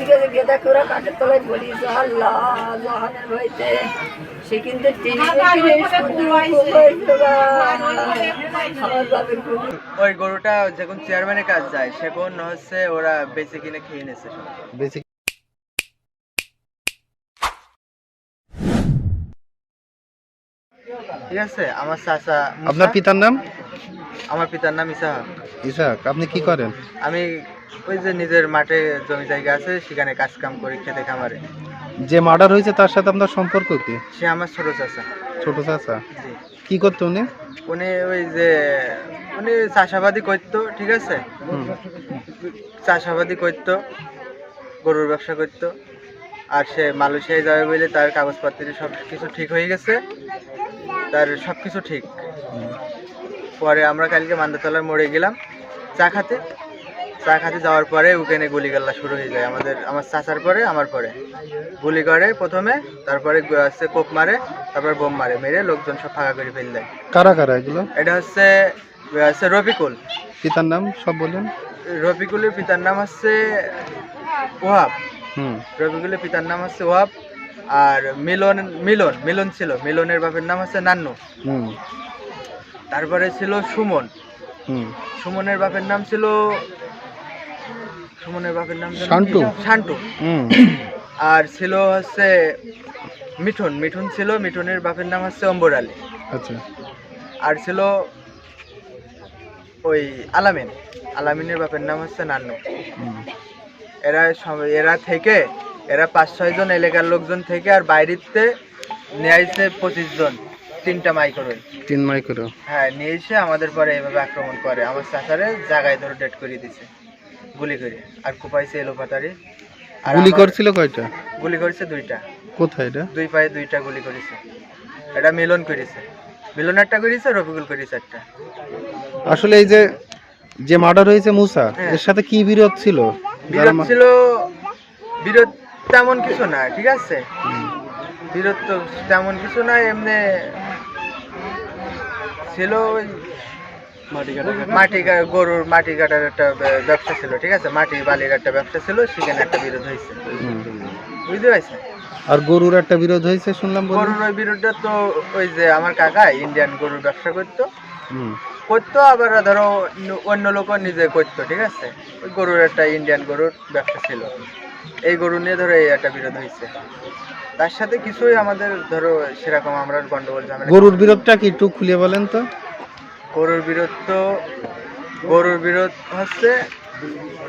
দিকে যে গেদা করে কাঠের তলায় বলি আল্লাহ জহানের হইতে সে কিন্তু ওই গরুটা যখন চেয়ারম্যানের কাজ যায় সেখন হচ্ছে ওরা বেঁচে কিনে খেয়ে নিয়েছে। ঠিক আছে আমার চাচা আপনার পিতার নাম? আমার পিতার নাম ইসাহাক। ইসাক আপনি কি করেন? আমি ওই যে নিজের মাঠে জমি জায়গা আছে সেখানে কাজ কাম করি খেতে খামারে। যে মার্ডার হয়েছে তার সাথে আপনার সম্পর্ক কি? সে আমার ছোট চাচা। ছোট চাচা? জি। কি করতো উনি? উনি ওই যে উনি চাষাবাদি করতো ঠিক আছে? হুম। চাষাবাদি করতো গরুর ব্যবসা করতো। আর সে মালয়েশিয়ায় যাবে বলে তার কাগজপত্র সব কিছু ঠিক হয়ে গেছে। তার সব কিছু ঠিক। হুম। পরে আমরা কালকে মান্দাতলার মোড়ে গেলাম চা খাতে। চা খাতে যাওয়ার পরে ওখানে গুলিগাল্লা শুরু হয়ে যায়। আমাদের আমার চাচার পরে আমার পরে। গুলি করে প্রথমে তারপরে হচ্ছে কোপ মারে তারপর বোম মারে মেরে লোকজন সব ফাঁকা করে ফেল দেয়। কারা কারা এগুলো? এটা হচ্ছে হচ্ছে রফিকুল। পিতার নাম সব বলেন। রফিকুলের পিতার নাম হচ্ছে ওহাব। হুম। রফিকুলের পিতার নাম হচ্ছে ওহাব। আর মিলন মিলন মিলন ছিল। মিলনের বাপের নাম হচ্ছে নান্নু। হুম। তারপরে ছিল সুমন। হুম। সুমনের বাপের নাম ছিল সুমনের বাপের নাম? শান্টু। শান্টু আর ছিল হচ্ছে মিঠুন। মিঠুন ছিল মিঠুনের বাপের নাম হচ্ছে অম্বর আলী। আচ্ছা। আর ছিল ওই আলামিন। আলামিনের বাপের নাম হচ্ছে নান্নু। এরা এরা থেকে এরা পাঁচ ছয় জন এলাকার লোকজন থেকে আর বাইরেতে নিয়ে আসছে পঁচিশ জন তিনটা মাইক্রোওয়েভ তিন মাইক্রো হ্যাঁ নিয়ে এসে আমাদের পরে এভাবে আক্রমণ করে। আমার চাচারে জায়গায় ধরে ডেট করিয়ে দিছে। গুলি করে। আর কুপাইছে এলো পাতারি। আর গুলি করছিল কয়টা? গুলি করেছে দুইটা। কোথায় এটা? দুই পায়ে দুইটা গুলি করেছে। এটা মিলন করেছে। মিলন একটা করেছে রফিকুল করেছে একটা। আসলে এই যে যে মার্ডার হয়েছে মুসা হ্যাঁ। এর সাথে কি বিরোধ ছিল? বিরোধ ছিল বিরোধ তেমন কিছু না ঠিক আছে? বিরোধ তো তেমন কিছু না এমনি ছিল মাটি গরুর মাটি কাটার একটা ব্যবসা ছিল ঠিক আছে? মাটি বালির একটা ব্যবসা ছিল সেখানে একটা বিরোধ হয়েছে। বুঝতে পারছেন? আর গরুর একটা বিরোধ হয়েছে শুনলাম গরুর ওই বিরোধটা তো ওই যে আমার কাকা ইন্ডিয়ান গরুর ব্যবসা করতো। করতো আবার ধরো অন্য লোকও নিজে করতো ঠিক আছে? ওই গরুর একটা ইন্ডিয়ান গরুর ব্যবসা ছিল। এই গরু নিয়ে ধরো এই একটা বিরোধ হয়েছে। তার সাথে কিছুই আমাদের ধরো সেরকম আমরা গন্ডগোল গরুর বিরোধটা কি একটু খুলে বলেন তো? গরুর বিরোধ তো গরুর বিরোধ হচ্ছে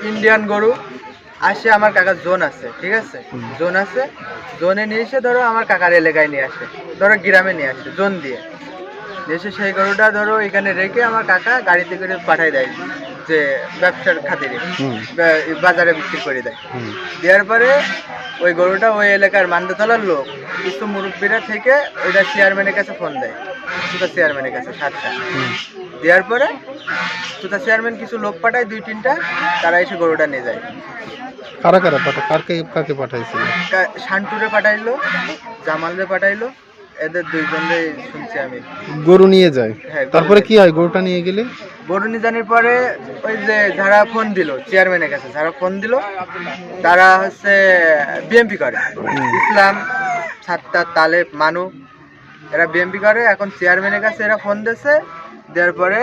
ইন্ডিয়ান গরু। আসে আমার কাকার জোন আছে ঠিক আছে? জোন আছে জোনে নিয়ে এসে ধরো আমার কাকার এলাকায় নিয়ে আসে ধরো গ্রামে নিয়ে আসে জোন দিয়ে। এসে সেই গরুটা ধরো এখানে রেখে আমার কাকা গাড়িতে করে পাঠাই দেয় যে ব্যবসার খাতিরে বাজারে বিক্রি করে দেয়। দেওয়ার পরে ওই গরুটা ওই এলাকার মান্দাতলার লোক কিছু মুরব্বীরা থেকে ওইটা চেয়ারম্যানের কাছে ফোন দেয়। সুতা চেয়ারম্যানের কাছে সাতটা। দেওয়ার পরে সুতা চেয়ারম্যান কিছু লোক পাঠায় দুই তিনটা তারা এসে গরুটা নিয়ে যায়। কারা কারা পাঠা কারকে কাকে পাঠাইছিল? শান্টুরে পাঠাইলো জামালরে পাঠাইলো এদের দুইজনরে শুনছি আমি। গরু নিয়ে যায়। হ্যাঁ, তারপরে কি হয়? গরুটা নিয়ে গেলে? গরু নিজানির পরে ওই যে যারা ফোন দিল চেয়ারম্যানের কাছে যারা ফোন দিল তারা হচ্ছে বিএমপি করে। ইসলাম সাত্তার তালেব মানু এরা বিএমপি করে এখন চেয়ারম্যানের কাছে এরা ফোন দিয়েছে দেওয়ার পরে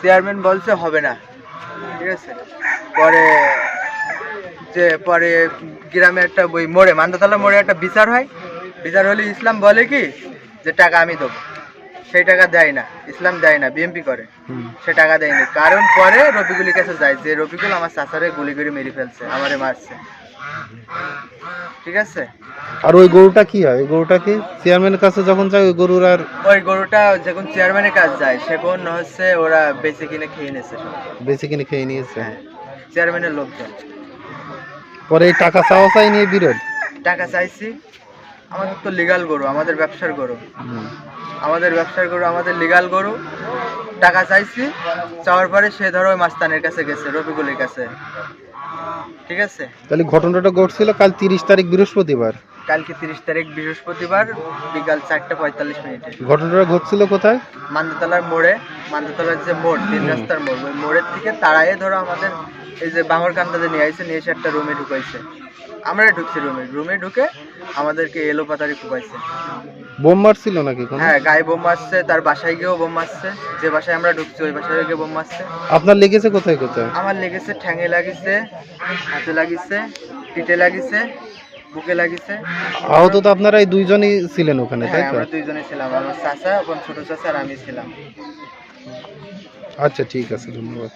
চেয়ারম্যান বলছে হবে না। ঠিক আছে? পরে যে পরে গ্রামে একটা ওই মোড়ে মান্দাতলা মোড়ে একটা বিচার হয়। বিচার হলে ইসলাম বলে কি যে টাকা আমি দেবো। সেই টাকা দেয় না ইসলাম দেয় না বিএমপি করে। সে টাকা দেয়নি। কারণ পরে রফিকুলের কাছে যায় যে রফিকুল আমার চাচারে গুলি করে মেরে ফেলছে আমারে মারছে। ঠিক আছে? আর ওই গরুটা কি হয়? ওই গরুটা কি চেয়ারম্যানের কাছে যখন যায় ওই গরুর আর ওই গরুটা যখন চেয়ারম্যানের কাজ যায় সেখন হচ্ছে ওরা বেঁচে কিনে খেয়ে নিয়েছে বেশি কিনে খেয়ে নিয়েছে? চেয়ারম্যানের লোকজন। পরে এই টাকা চাওয়া চাই নিয়ে বিরোধ? টাকা চাইছি। আমাদের তো লিগাল গরু আমাদের ব্যবসার গরু। আমাদের ব্যবসার গরু আমাদের লিগাল গরু। টাকা চাইছি চাওয়ার পরে সে ধরো ওই মাস্তানের কাছে গেছে রফিকুলের কাছে। ঠিক আছে? তাহলে ঘটনাটা ঘটছিল কাল তিরিশ তারিখ বৃহস্পতিবার। কালকে তিরিশ তারিখ বৃহস্পতিবার বিকাল চারটে পঁয়তাল্লিশ মিনিটে। ঘটনাটা ঘটছিল কোথায়? মান্দাতলার মোড়ে মান্দাতলার যে মোড় তিন রাস্তার মোড় ওই মোড়ের থেকে তাড়াইয়ে ধরো আমাদের এই যে বাঙরকান্দাতে নিয়ে আইছে নিয়ে এসে একটা রুমে ঢুকাইছে। আমরা ঢুকছি রুমে। রুমে ঢুকে আমাদেরকে এলো পাতারি কুপাইছে। বোম মারছিল নাকি কোনো? হ্যাঁ গায়ে বোম মারছে তার বাসায় গিয়েও বোম মারছে। যে বাসায় আমরা ঢুকছি ওই বাসায় গিয়ে বোম মারছে। আপনার লেগেছে কোথায় কোথায়? আমার লেগেছে ঠ্যাঙে লাগিছে হাতে লাগিছে পিঠে লাগিছে। বুকে লাগিছে। আহত তো আপনারা এই দুইজনই ছিলেন ওখানে তাই হ্যাঁ তো? আমরা দুইজনে ছিলাম। আমার চাচা এবং ছোট চাচা আর আমি ছিলাম। আচ্ছা ঠিক আছে ধন্যবাদ।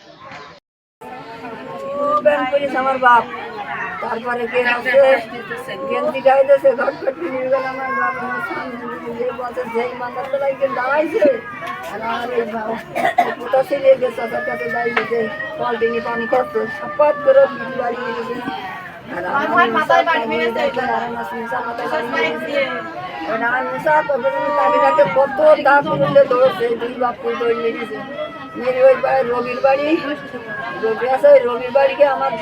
আমার বাপ তারপরে কে আছে? গেন্দি গাইতেছে ঘট ঘট নিয়ে গেল আমার বাপ আমার সামনে যে বসে সেই মাথার তলায় গিয়ে দাঁড়াইছে আর আমার এই পুতা ছেলে গেছে তার কাছে দাঁড়িয়েছে পলটিনি পানি খাচ্ছে সপাত করে বিড়ি গেছে আর আমার মাথায় বাড়ি মেরেছে আর আমার সুনসা মাথায় বাড়ি মেরেছে আর আমার মুসা তো তাকে তাকে কত দাগ করলে দৌড়ছে দুই বাপ দৌড় লেগেছে মেরে ওই বাড়ি রবির বাড়ি রবি আছে ওই রবির বাড়িকে আমার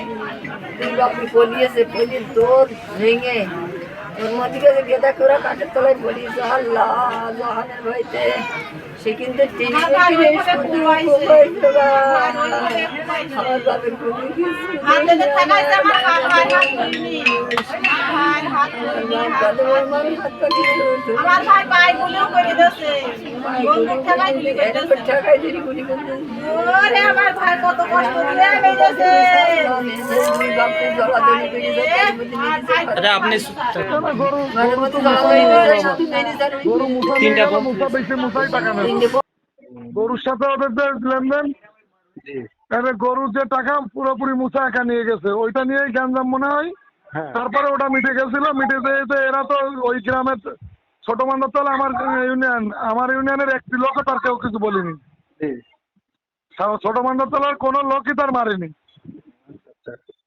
দুই বাপি পলিয়েছে পলি দৌড় ভেঙে ওর মধ্যে গেছে গেদা করে কাঠের তলায় পলিয়েছে আল্লাহ জহানের ভয়তে সে কিন্তু টিভি আমার বাপের খুবই ভাই গুলিও করে দিয়েছে বন্দুক ঠেকাই গুলি করে দিয়েছে ঠেকাই দিলি গুলি করতে ওরে আমার ভাই কত কষ্ট দিয়ে বেরিয়েছে আরে আপনি তিনটা গরুর সাথে ওদের যে লেনদেন এবার গরুর যে টাকা পুরোপুরি মুসা একা নিয়ে গেছে ওইটা নিয়েই গ্যাঞ্জাম মনে হয়। তারপরে ওটা মিটে গেছিল মিটে যেতে এরা তো ওই গ্রামের ছোট মান্দাতল আমার ইউনিয়ন আমার ইউনিয়নের একটি লোকও তার কেউ কিছু বলিনি। ছোট মান্দাতলার কোনো লোকই তার মারেনি।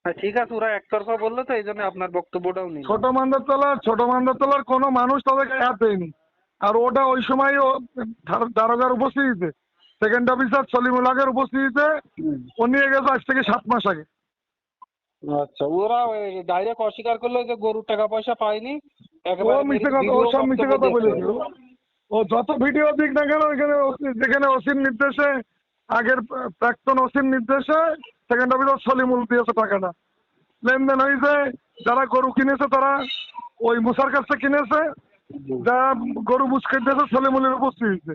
হ্যাঁ ঠিক আছে ওরা একতরফা বলল তো এই জন্য আপনার বক্তব্যটাও নেই ছোট মান্দাতলার ছোট মান্দাতলার কোনো মানুষ তাদেরকে হাত দেয়নি। আর ওটা ওই সময় দারোগার উপস্থিতিতে সেকেন্ড অফিসার সলিমুল আগের উপস্থিতিতে ও নিয়ে গেছে আজ থেকে সাত মাস আগে। আচ্ছা ওরা ডাইরেক্ট অস্বীকার করল যে গরুর টাকা পয়সা পায়নি। ও মিথ্যে কথা ও সব মিথ্যে কথা বলেছিল। ও যত ভিডিও দিক না কেন ওইখানে যেখানে ওসির নির্দেশে আগের প্রাক্তন ওসির নির্দেশে সেকেন্ড অফিসার সলিমুল দিয়েছে টাকাটা। লেনদেন হয়েছে যারা গরু কিনেছে তারা ওই মুসার কাছ থেকে কিনেছে। যারা গরু বুঝকে ছেলে সলিমুলের উপস্থিত হয়েছে।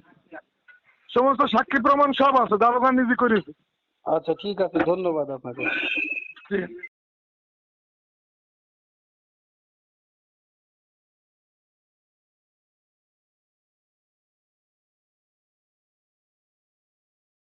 সমস্ত সাক্ষী প্রমাণ সব আছে দারোগা নিজে করেছে। আচ্ছা ঠিক আছে ধন্যবাদ আপনাকে। ঠিক আছে।